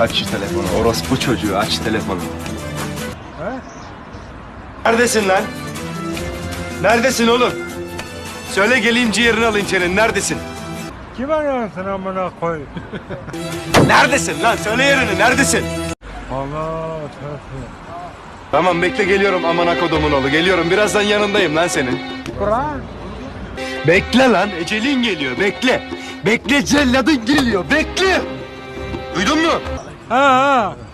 Aç şu telefonu. Orospu çocuğu aç telefonu. Neredesin lan? Neredesin oğlum? Söyle geleyim ciğerini alayım senin. Neredesin? Kim arıyorsun amına koy? Neredesin lan? Söyle yerini. Neredesin? Allah tövbe. Tamam bekle geliyorum amına kodumun oğlu. Geliyorum. Birazdan yanındayım lan senin. Kur'an. Bekle lan. Ecelin geliyor. Bekle. Bekle celladın geliyor. Bekle. 아, 아.